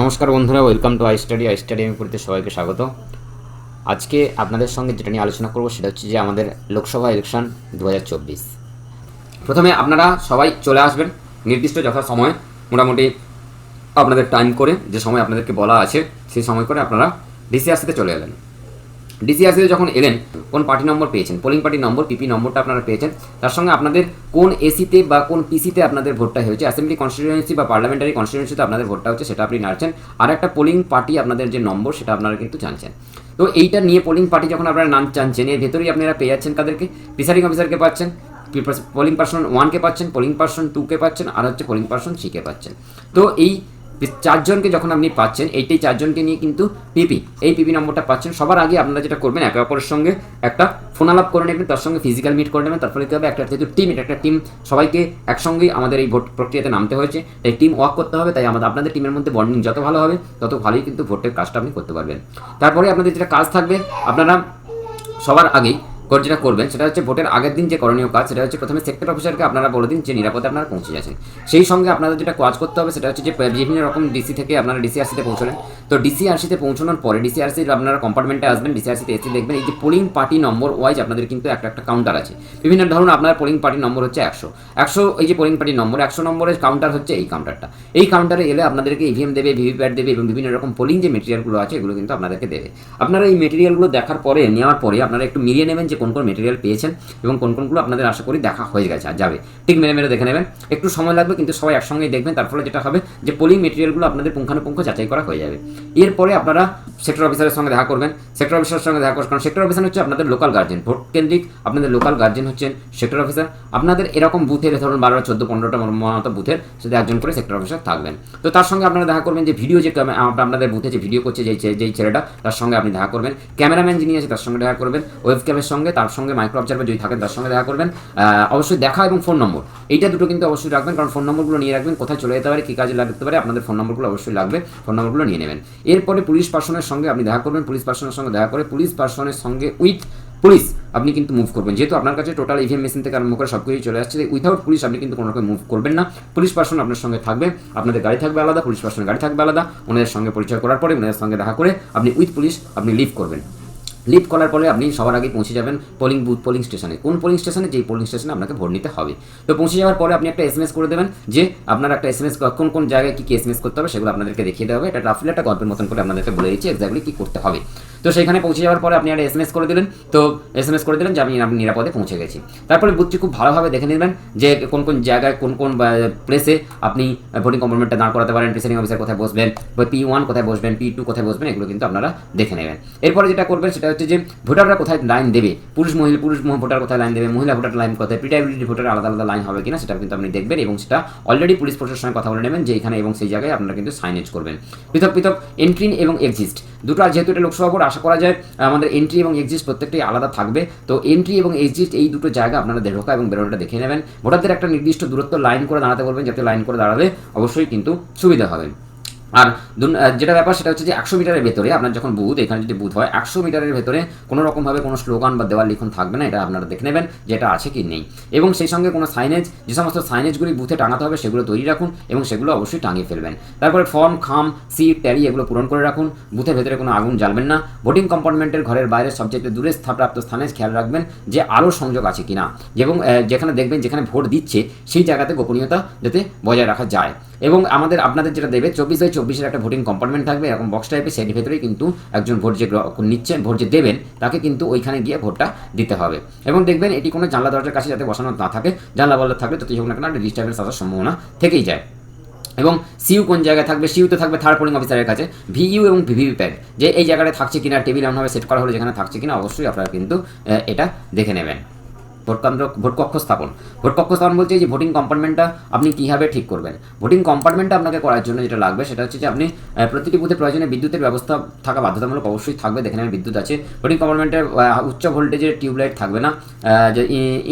নমস্কার বন্ধুরা welcome to I study I study আমি পড়তে সবাইকে স্বাগত। আজকে আপনাদের সঙ্গে যেটা নিয়ে আলোচনা করব সেটা হচ্ছে যে আমাদের লোকসভা ইলেকশন দু হাজার চব্বিশ। প্রথমে আপনারা সবাই চলে আসবেন, নির্দিষ্ট যথা সময়, মোটামুটি আপনাদের টাইম করে, যে সময় আপনাদেরকে বলা আছে, সেই সময় করে আপনারা ডিসিআরসিতে চলে এলেন ডিসিআরসিতে যখন এলেন, কোন পার্টি নম্বর পেয়েছেন? পোলিং পার্টি নম্বর পিপি নম্বরটা আপনারা পেয়েছেন। তার সঙ্গে আপনাদের কোন এসিতে বা কোন পিসিতে আপনাদের ভোটটা হয়েছে? অ্যাসেম্বলি কনস্টিটিউয়েন্সি বা পার্লামেন্টারি কনস্টিটিউয়েন্সিতে আপনাদের ভোটটা হচ্ছে, সেটা আপনি নাড়ছেন। আর একটা পোলিং পার্টি আপনাদের যে নম্বর সেটা আপনারা কিন্তু জানছেন। তো এইটা নিয়ে পোলিং পার্টি যখন আপনারা নাম জানছেন, এর ভেতরেই আপনারা পেয়ে যাচ্ছেন তাদেরকে প্রিসাইডিং অফিসারকে পাচ্ছেন পোলিং পার্সন ওয়ানকে পাচ্ছেন পোলিং পার্সন টুকে পাচ্ছেন, আর হচ্ছে পোলিং পার্সন থ্রিকে পাচ্ছেন। তো এই চারজনকে যখন আপনি পাচ্ছেন, এইটাই চারজনকে নিয়ে কিন্তু পিপি, এই পিপি নম্বরটা পাচ্ছেন। সবার আগে আপনারা যেটা করবেন, একে অপরের সঙ্গে একটা ফোন আলাপ করে নেবেন, তার সঙ্গে ফিজিক্যাল মিট করে নেবেন তারপরে কী হবে? একটা যেহেতু টিম এটা একটা টিম সবাইকে একসঙ্গেই আমাদের এই ভোট প্রক্রিয়াতে নামতে হয়েছে। তাই টিম ওয়ার্ক করতে হবে, তাই আমাদের, আপনাদের টিমের মধ্যে বন্ডিং যত ভালো হবে, তত ভালোই কিন্তু ভোটের কাজটা আপনি করতে পারবেন। তারপরে আপনাদের যেটা কাজ থাকবে, আপনারা সবার আগেই যেটা করবেন, সেটা হচ্ছে ভোটের আগের দিন যে করণীয় কাজ, সেটা হচ্ছে প্রথমে সেক্টর অফিসারকে আপনারা বলে দিন যে নিরাপদে আপনারা পৌঁছে যাচ্ছেন সেই সঙ্গে আপনাদের যেটা কাজ করতে হবে, সেটা হচ্ছে যে বিভিন্ন রকম ডিসি থেকে আপনারা ডিসিআরসিতে পৌঁছলেন। তো ডিসিআরসিতে পৌঁছানোর পরে ডিসিআরসির আপনারা কম্পার্টমেন্টে আসবেন ডিসিআরসিতে এসে দেখবেন, এই যে পোলিং পার্টি নম্বর ওয়াইজ আপনাদের কিন্তু একটা একটা কাউন্টার আছে। বিভিন্ন ধরুন আপনার পোলিং পার্টি নম্বর হচ্ছে একশো। একশো, এই যে পোলিং পার্টি নম্বর একশো নম্বরের কাউন্টার হচ্ছে এই কাউন্টারটা এই কাউন্টারে এলে আপনাদেরকে ইভিএম দেবে ভিভিপ্যাট দেবে এবং বিভিন্ন রকম পোলিং যে মেটেরিয়ালগুলো আছে, এগুলো কিন্তু আপনাদেরকে দেবে। আপনারা এই মেটেরিয়ালগুলো দেখার পরে, নেওয়ার পরে আপনারা একটু মিলিয়ে নেবেন যে কোন কোন মেটেরিয়াল পেয়েছেন এবং কোন কোনগুলো আপনাদের আশা করি দেখা হয়ে গেছে, আর যাবে। ঠিক মেরে মেরে দেখে নেবেন। একটু সময় লাগবে, কিন্তু সবাই একসঙ্গেই দেখবেন। তার ফলে যেটা হবে যে পোলিং মেটেরিয়ালগুলো আপনাদের পুঙ্খানুপুঙ্খ যাচাই করা হয়ে যাবে। এরপরে আপনারা সেক্টর অফিসারের সঙ্গে দেখা করবেন। সেক্টর অফিসারের সঙ্গে দেখা কারণ সেক্টর অফিসার হচ্ছে আপনাদের লোকাল গার্জেন ভোট কেন্দ্রিক আপনাদের লোকাল গার্জেন হচ্ছেন সেক্টর অফিসার আপনাদের এরকম বুথের ধরুন বারো চোদ্দ, পনেরোটা মতো বুথের সাথে একজন করে সেক্টর অফিসার থাকবেন। তো তার সঙ্গে আপনারা দেখা করবেন যে ভিডিও যে আপনাদের বুথে যে ভিডিও করছে যেই ছেলেটা, তার সঙ্গে আপনি দেখা করবেন। ক্যামেরাম্যান যিনি আছে, তার সঙ্গে দেখা করবেন। ওয়েব ক্যামের সঙ্গে তার সঙ্গে মাইক্রো অবজারভার যদি থাকেন, তার সঙ্গে দেখা করবেন। অবশ্যই দেখা এবং ফোন নম্বর এইটা দুটো কিন্তু অবশ্যই রাখবেন, কারণ ফোন নম্বরগুলো নিয়ে রাখবেন, কোথায় চলে যেতে পারে, কী কাজে লাগতে পারে, আপনাদের ফোন নম্বরগুলো অবশ্যই লাগবে ফোন নম্বরগুলো নিয়ে নেবেন। এরপরে পুলিশ পার্সনের সঙ্গে আপনি দেখা করবেন পুলিশ পার্সনের সঙ্গে দেখা করে পুলিশ পার্সনের সঙ্গে উইথ পুলিশ আপনি কিন্তু মুভ করবেন। যেহেতু আপনার কাছে টোটাল ইভিএম মেশিন থেকে আরম্ভ করে সব কিছুই চলে আসছে উইথাউট পুলিশ আপনি কিন্তু কোনো রকম মুভ করবেন না। পুলিশ পার্সন আপনার সঙ্গে থাকবে, আপনাদের গাড়ি থাকবে আলাদা পুলিশ পার্সনের গাড়ি থাকবে আলাদা, ওনাদের সঙ্গে পরিচয় করার পরে ওনাদের সঙ্গে দেখা করে আপনি উইথ পুলিশ আপনি লিভ করবেন। লিভ করার পরে আপনি সবার আগে পৌঁছে যাবেন পোলিং বুথ পোলিং স্টেশনে কোন পোলিং স্টেশনে যেই পোলিং স্টেশনে আপনাকে ভোট নিতে হবে। তো পৌঁছে যাওয়ার পরে আপনি একটা এসএমএস করে দেবেন যে, আপনার একটা এসএমএস কোন কোন জায়গায় কী কী এসএমএস করতে হবে সেগুলো আপনাদেরকে দেখিয়ে দেওয়া হবে। এটা রাফলি একটা গল্পের মতন করে আপনাদেরকে বলে দিচ্ছি এক্স্যাক্টলি কী করতে হবে। তো সেখানে পৌঁছে যাওয়ার পরে আপনি একটা এসএমএস করে দিলেন। তো এসএমএস করে দিলেন যে, আমি আমি নিরাপদে পৌঁছে গেছি। তারপরে বুথটি খুব ভালোভাবে দেখে নেবেন যে, কোন কোন জায়গায়, কোন কোন প্লেসে আপনি ভোটিং কম্পার্টমেন্টটা দাঁড় করাতে পারেন প্রিসাইডিং অফিসার কোথায় বসবেন, বা পি ওয়ান কোথায় বসবেন পি টু কোথায় বসবেন, এগুলো কিন্তু আপনারা দেখে নেবেন। এরপরে যেটা করবেন সেটা হচ্ছে যে ভোটাররা কোথায় লাইন দেবে? পুরুষ, মহিলা, পুরুষ ভোটার কোথায় লাইন দেবে? মহিলা ভোটার লাইন কোথায়? পিটাবিলিটি ভোটার আলাদা আলাদা লাইন হবে কিনা সেটা কিন্তু আপনি দেখবেন এবং সেটা অলরেডি পুলিশ প্রশাসনের সঙ্গে কথা বলে নেবেন যে এখানে এবং সেই জায়গায় আপনারা কিন্তু সাইনেজ করবেন। পৃথক পৃথক এন্ট্রি এবং এক্সিস্ট দুটো আর যেহেতু এটা লোকসভা ভোট আশা করা যায় আমাদের এন্ট্রি এবং এক্সিস্ট প্রত্যেকটাই আলাদা থাকবে। তো এন্ট্রি এবং এক্সিস্ট এই দুটো জায়গা আপনারা ঢোকা এবং বেরোনোটা দেখে নেবেন। ভোটারদের একটা নির্দিষ্ট দূরত্ব লাইন করে দাঁড়াতে বলবেন। যাতে লাইন করে দাঁড়ালে অবশ্যই কিন্তু সুবিধা হবে। আর যেটা ব্যাপার সেটা হচ্ছে যে একশো মিটারের ভেতরে আপনার যখন বুথ এখানে যদি বুথ হয়, একশো মিটারের ভেতরে কোনো রকমভাবে কোনো স্লোগান বা দেওয়াল লিখন থাকবে না, এটা আপনারা দেখে নেবেন যে এটা আছে কি নেই। এবং সেই সঙ্গে কোনো সাইনেজ যে সমস্ত সাইনেজগুলি বুথে টাঙাতে হবে, সেগুলো তৈরি রাখুন এবং সেগুলো অবশ্যই টাঙিয়ে ফেলবেন। তারপরে ফর্ম খাম সিট ট্যালি এগুলো পূরণ করে রাখুন। বুথের ভেতরে কোনো আগুন জ্বালবেন না। ভোটিং কম্পার্টমেন্টের ঘরের বাইরে সবচেয়ে দূরে স্থাপ্রাপ্ত স্থানে খেয়াল রাখবেন যে আরও সংযোগ আছে কিনা। এবং যেখানে দেখবেন যেখানে ভোট দিচ্ছে, সেই জায়গাতে গোপনীয়তা যাতে বজায় রাখা যায়। এবং আমাদের আপনাদের যেটা দেবে, চব্বিশ বাই চব্বিশের একটা ভোটিং কম্পার্টমেন্ট থাকবে, এরকম বক্স টাইপের সেটির ভেতরেই কিন্তু একজন ভোট যে নিচ্ছেন, ভোট যে দেবেন, তাকে কিন্তু ওইখানে গিয়ে ভোটটা দিতে হবে। এবং দেখবেন এটি কোনো জানলা দরজার কাছে যাতে বসানো না থাকে, জানলা বল্লা থাকলে ততই হোক না ডিস্টার্বেন্স আসার সম্ভাবনা থেকেই যায়। এবং সিইউ কোন জায়গায় থাকবে? সিইউতে থাকবে থার্ড পোলিং অফিসারের কাছে। ভিইউ এবং ভিভিপি প্যাড যে এই জায়গাটা থাকছে কিনা, টেবিল এমনভাবে সেট করা হলো যেখানে থাকছে কিনা, অবশ্যই আপনারা কিন্তু এটা দেখে নেবেন। ভোট ভোটকক্ষ স্থাপন। ভোটকক্ষ স্থাপন বলছে যে ভোটিং কম্পার্টমেন্টটা আপনি কীভাবে ঠিক করবেন? ভোটিং কম্পার্টমেন্টটা আপনাকে করার জন্য যেটা লাগবে সেটা হচ্ছে যে আপনি প্রতিটি বুথে প্রয়োজনে বিদ্যুতের ব্যবস্থা থাকা বাধ্যতামূলক অবশ্যই থাকবে। দেখে নেবেন বিদ্যুৎ আছে। ভোটিং কম্পার্টমেন্টের উচ্চ ভোল্টেজের টিউবলাইট থাকবে না। যে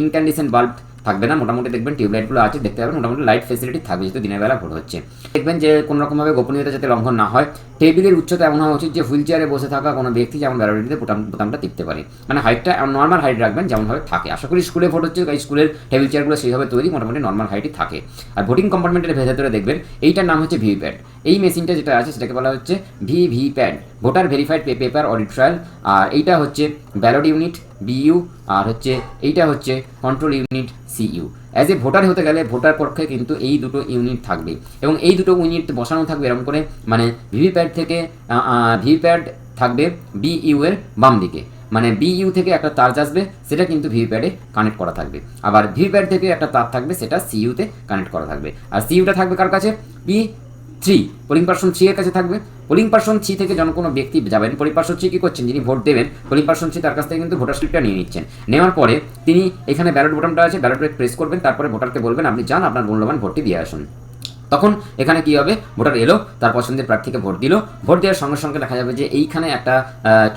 ইনক্যান্ডিসেন্ট বাল্ব থাকবে না। মোটামুটি দেখবেন টিউবলাইটগুলো আছে, দেখতে পাবেন মোটামুটি লাইট ফেসিলিটি থাকবে যেহেতু দিনের বেলা ভোট হচ্ছে। দেখবেন যে কোনো রকমভাবে গোপনীয়তা যাতে লঙ্ঘন না হয়, টেবিলের উচ্চতা এমন হওয়া উচিত যে হুইল চেয়ারে বসে থাকা কোনো ব্যক্তি যেমন বোতাম, বোতামটা টিপতে পারে। মানে হাইটটা নর্মাল হাইট রাখবেন যেমনভাবে থাকে। আশা করি স্কুলে ভোট হচ্ছে স্কুলের টেবিল চেয়ারগুলো সেইভাবে তৈরি, মোটামুটি নর্মাল হাইটই থাকে। আর ভোটিং কম্পার্টমেন্টের ভেতরে দেখবেন, এইটার নাম হচ্ছে ভিভিপ্যাড এই মেশিনটা যেটা আছে, সেটাকে বলা হচ্ছে VV pad voter verified paper audit trial আর এইটা হচ্ছে ব্যালট ইউনিট বিইউ আর হচ্ছে এইটা হচ্ছে control unit CU as a voter হতে গেলে ভোটার পক্ষে কিন্তু এই দুটো ইউনিট থাকবে। এবং এই দুটো ইউনিট বসানো থাকবে এরকম করে মানে ভিভিপ্যাড থেকে ভিভিপ্যাড থাকবে বিইউ এর বাম দিকে। মানে বিইউ থেকে একটা তার আসবে, সেটা কিন্তু ভিভিপ্যাডে কানেক্ট করা থাকবে। আবার ভিভিপ্যাড থেকে একটা তার থাকবে, সেটা সিইউতে কানেক্ট করা থাকবে। আর সিইউটা থাকবে কার কাছে? P three polling person three এর কাছে থাকবে। পোলিং পার্সন থ্রি থেকে যখন কোনো ব্যক্তি যাবেন পোলিং পার্সন থ্রি কী করছেন? যিনি ভোট দেবেন পোলিং পার্সন থ্রি তার কাছ থেকে কিন্তু ভোটার স্লিপটা নিয়ে নিচ্ছেন। নেওয়ার পরে তিনি এখানে ব্যালট বোটামটা আছে ব্যালট প্রেস করবেন, তারপরে ভোটারকে বলবেন, আপনি যান, আপনার মূল্যবান ভোটটি দিয়ে আসুন। তখন এখানে কি হবে? ভোটার এলো, তার পছন্দের প্রার্থীকে ভোট দিল। ভোট দেওয়ার সঙ্গে সঙ্গে দেখা যাবে যে এইখানে একটা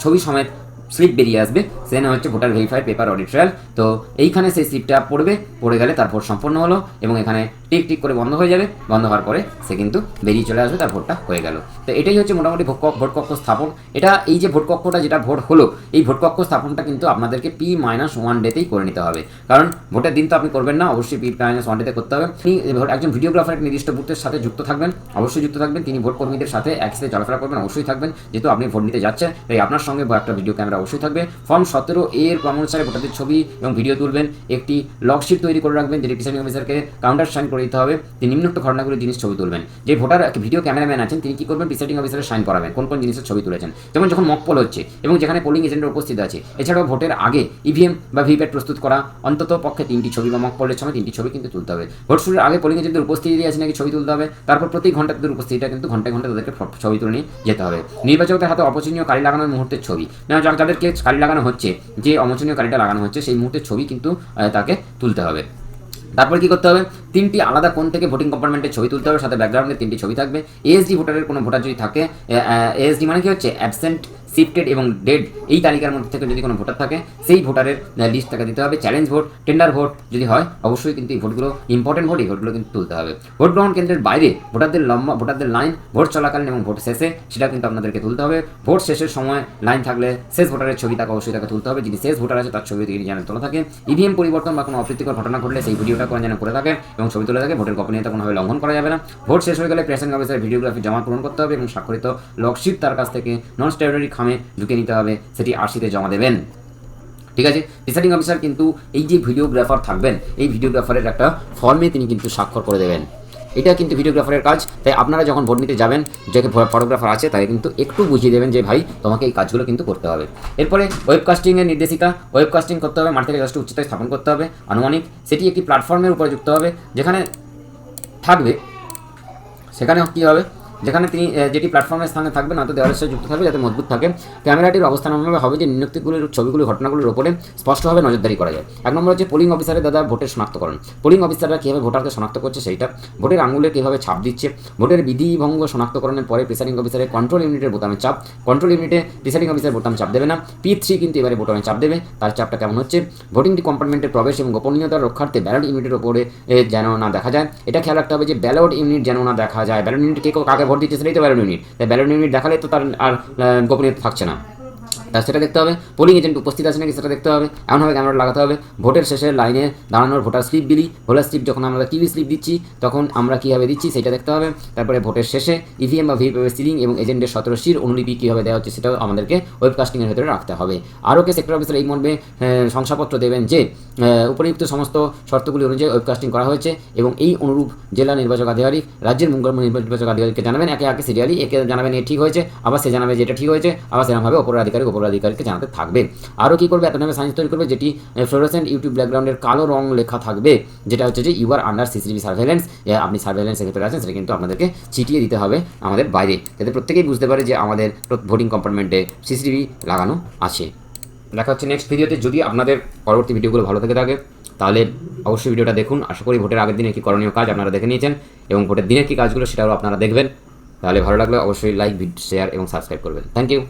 ছবি সমেত স্লিপ বেরিয়ে আসবে। সেখানে হচ্ছে voter verified paper audit trial তো এইখানে সেই স্লিপটা পড়বে, পড়ে গেলে তার ভোট সম্পন্ন হলো এবং এখানে টিক টিক করে বন্ধ হয়ে যাবে। বন্ধ হওয়ার পরে সে কিন্তু বেরিয়ে চলে আসবে, তার ভোটটা হয়ে গেল। তো এটাই হচ্ছে মোটামুটি ভোট কক্ষ- ভোট স্থাপন। এটা এই যে ভোট কক্ষটা যেটা ভোট হলো, এই ভোট কক্ষ স্থাপনটা কিন্তু আপনাদেরকে পি মাইনাস ওয়ান ডেতেই করে নিতে হবে। কারণ ভোটের দিন তো আপনি করবেন না, অবশ্যই পি মাইনাস ওয়ান ডেতে করতে হবে। ভোট- একজন ভিডিওগ্রাফার একটা নির্দিষ্ট বুথের সাথে যুক্ত থাকবেন, অবশ্যই যুক্ত থাকবেন। তিনি ভোট কর্মীদের সাথে একসাথে চলাফেরা করবেন, অবশ্যই থাকবেন। যেহেতু আপনি ভোট নিতে যাচ্ছেন, তাই আপনার সঙ্গে একটা ভিডিও ক্যামেরা অবশ্যই থাকবে। ফর্ম সতেরো এর ক্রম অনুসারে ভোটারদের ছবি এবং ভিডিও তুলবেন। একটি লকশিট তৈরি করে রাখবেন, যেটি প্রিসাইডিং অফিসারকে কাউন্টার সাইন করে দিতে হবে। তিনি নিম্নোক্ত ঘটনাগুলো জিনিস ছবি তুলবেন। যে ভোটার ভিডিও ক্যামেরাম্যান আছেন, তিনি কী করবেন? প্রিসাইডিং অফিসারের সাইন করাবেন কোন কোন জিনিসের ছবি তুলেছেন। যেমন যখন মক পোল হচ্ছে এবং যেখানে পোলিং এজেন্টের উপস্থিত আছে। এছাড়াও ভোটের আগে ইভিএম বা ভিপ্যাট প্রস্তুত করা, অন্তত পক্ষে তিনটি ছবি বা মক পোলের সময় তিনটি ছবি কিন্তু তুলতে হবে। ভোট শুরুর আগে পোলিং এজেন্টের উপস্থিতি আছে নাকি ছবি তুলতে হবে? তারপর প্রতি ঘণ্টা তাদের উপস্থিতিটা কিন্তু ঘন্টায় ঘণ্টা তাদেরকে ছবি তুলে নিয়ে যেতে হবে। নির্বাচকদের হাতে অপচনীয় কালি লাগানোর মুহূর্তের ছবি। যাদেরকে কালি লাগানো হচ্ছে, যে অমোচনীয় কালিটা লাগানো হচ্ছে, সেই মুহূর্তের ছবি কিন্তু তাকে তুলতে হবে। তারপর কি করতে হবে? তিনটি আলাদা কোন থেকে ভোটিং কম্পার্টমেন্টের ছবি তুলতে হবে, সাথে ব্যাকগ্রাউন্ডে তিনটি ছবি থাকবে। এএসডি ভোটারের কোনো ভোটার যদি থাকে এএসডি মানে কি হচ্ছে? অ্যাবসেন্ট শিফটেড এবং ডেড এই তালিকার মধ্যে থেকে যদি কোনো ভোটার থাকে, সেই ভোটারের লিস্ট তাকে দিতে হবে চ্যালেঞ্জ ভোট টেন্ডার ভোট যদি হয়, অবশ্যই কিন্তু এই ভোটগুলো ইম্পর্টেন্ট ভোট এই ভোটগুলো কিন্তু তুলতে হবে। ভোট গ্রহণ কেন্দ্রের বাইরে ভোটারদের লম্বা ভোটারদের লাইন ভোট চলাকালীন এবং ভোট শেষে, সেটা কিন্তু আপনাদেরকে তুলতে হবে। ভোট শেষের সময় লাইন থাকলে শেষ ভোটারের ছবি তাকে অবশ্যই তাকে তুলতে হবে। যিনি শেষ ভোটার আছে, তার ছবি তিনি যেন তোলা থাকে। ইভিএম পরিবর্তন বা কোনো অপ্রীতিকর ঘটনা ঘটলে সেই ভিডিওটা কোনো যেন করে থাকে এবং ছবি তুলে থাকে। ভোটের গোপনীয়তা কোনোভাবে লঙ্ঘন করা যাবে না। ভোট শেষ হয়ে গেলে প্রেসেন্ট অফিসের ভিডিওগ্রাফি জমা পূরণ করতে হবে এবং স্বাক্ষরিত লকশিট তার কাছ থেকে নন স্টেডারি খামে ঢুকে নিতে হবে, সেটি আরসিতে জমা দেবেন। ঠিক আছে? প্রিসাইডিং অফিসার কিন্তু এই যে ভিডিওগ্রাফার থাকবেন, এই ভিডিওগ্রাফারের একটা ফর্মে তিনি কিন্তু স্বাক্ষর করে দেবেন। এটা কিন্তু ভিডিওগ্রাফারের কাজ। তাই আপনারা যখন ভোট নিতে যাবেন, যে ফটোগ্রাফার আছে, তাকে কিন্তু একটু বুঝিয়ে দেবেন যে, ভাই, তোমাকে এই কাজগুলো কিন্তু করতে হবে। এরপরে ওয়েবকাস্টিংয়ের নির্দেশিকা। ওয়েবকাস্টিং করতে হবে মাঠ থেকে যথেষ্ট উচ্চতায় স্থাপন করতে হবে, আনুমানিক। সেটি একটি প্ল্যাটফর্মের উপরে যুক্ত হবে। যেখানে থাকবে সেখানে কী হবে? যেখানে তিনি যেটি প্ল্যাটফর্মের স্থানে থাকবে, না তো দেওয়ালের সাথে যুক্ত থাকবে, যাতে মজবুত থাকে। ক্যামেরাটির অবস্থান এমনভাবে হবে যে, নিম্নোক্তিগুলির, ছবিগুলি, ঘটনাগুলির ওপরে স্পষ্টভাবে নজরদারি করা যায়। এক নম্বর হচ্ছে পোলিং অফিসারের দাদা ভোটের শনাক্তকরণ। পোলিং অফিসাররা কীভাবে ভোটারকে শনাক্ত করছে সেইটা, ভোটের আঙুলে কীভাবে ছাপ দিচ্ছে, ভোটের বিধিভঙ্গ শনাক্তকরণের পরে প্রিসাইডিং অফিসারের কন্ট্রোল ইউনিটের বোতামে চাপ কন্ট্রোল ইউনিটে প্রিসাইডিং অফিসার বোতাম চাপ দেবে না পি থ্রি কিন্তু এবারে বোতামে চাপ দেবে, তার চাপটা কেমন হচ্ছে? ভোটিং কম্পার্টমেন্টের প্রবেশ এবং গোপনীয়তা রক্ষার্থে ব্যালট ইউনিটের ওপরে যেন না দেখা যায়। এটা খেয়াল রাখতে হবে যে ব্যালট ইউনিট যেন না দেখা যায়। ব্যালট ইউনিট কে কাকে ভোট এই তো ব্যালট ইউনিট তাই ব্যালট ইউনিট দেখালে তো তার আর গোপনীয়তা থাকছে না। সেটা দেখতে হবে। পোলিং এজেন্ট উপস্থিত আছে নাকি সেটা দেখতে হবে। এমনভাবে ক্যামেরা লাগাতে হবে। ভোটের শেষে লাইনে দাঁড়ানোর ভোটার স্লিপ দিলি। ভোটার স্লিপ যখন আমরা টিভি স্লিপ দিচ্ছি তখন আমরা কীভাবে দিচ্ছি সেটা দেখতে হবে। তারপরে ভোটের শেষে ইভিএম বা ভিভিপ্যাটের সিলিং এবং এজেন্টের সতেরো শির অনুলিপি কীভাবে দেওয়া হচ্ছে সেটাও আমাদেরকে ওয়েবকাস্টিংয়ের ভেতরে রাখতে হবে। আরও কে সেক্টর অফিসার এই মর্মে শংসাপত্র দেবেন যে আহ, উপরিউক্ত সমস্ত শর্তগুলি অনুযায়ী ওয়েবকাস্টিং করা হয়েছে এবং এই অনুরূপ জেলা নির্বাচক আধিকারিক রাজ্যের মুঙ্গল নির্বাচক আধিকারিককে জানাবেন। একে একে সিরিয়ালি একে জানাবেন এ ঠিক হয়েছে আবার সে জানাবে যে এটা ঠিক হয়েছে আবার সেরকমভাবে অপর অপর আধিকারিককে জানাতে থাকবে। আরও কী করবে? এত নামে সাইন্স তৈরি করবে যেটি ফ্লোরেসেন্ট ইউটিউব ব্যাকগ্রাউন্ডের কালো রং লেখা থাকবে, যেটা হচ্ছে যে you are under CCTV surveillance আপনি সার্ভেলেন্সের ভেতরে আছেন, সেটা কিন্তু আপনাদেরকে চিটিয়ে দিতে হবে আমাদের বাইরে। যাতে প্রত্যেকেই বুঝতে পারে যে আমাদের ভোটিং কম্পার্টমেন্টে সিসিটিভি লাগানো আছে। দেখা হচ্ছে নেক্সট ভিডিওতে যদি আপনাদের পরবর্তী ভিডিওগুলো ভালো থেকে থাকে, তাহলে অবশ্যই ভিডিওটা দেখুন। আশা করি ভোটের আগের দিনে কী করণীয় কাজ আপনারা দেখে নিয়েছেন, এবং ভোটের দিনের কী কাজগুলো সেটাও আপনারা দেখবেন। তাহলে ভালো লাগলে অবশ্যই লাইক শেয়ার এবং সাবস্ক্রাইব করবেন। Thank you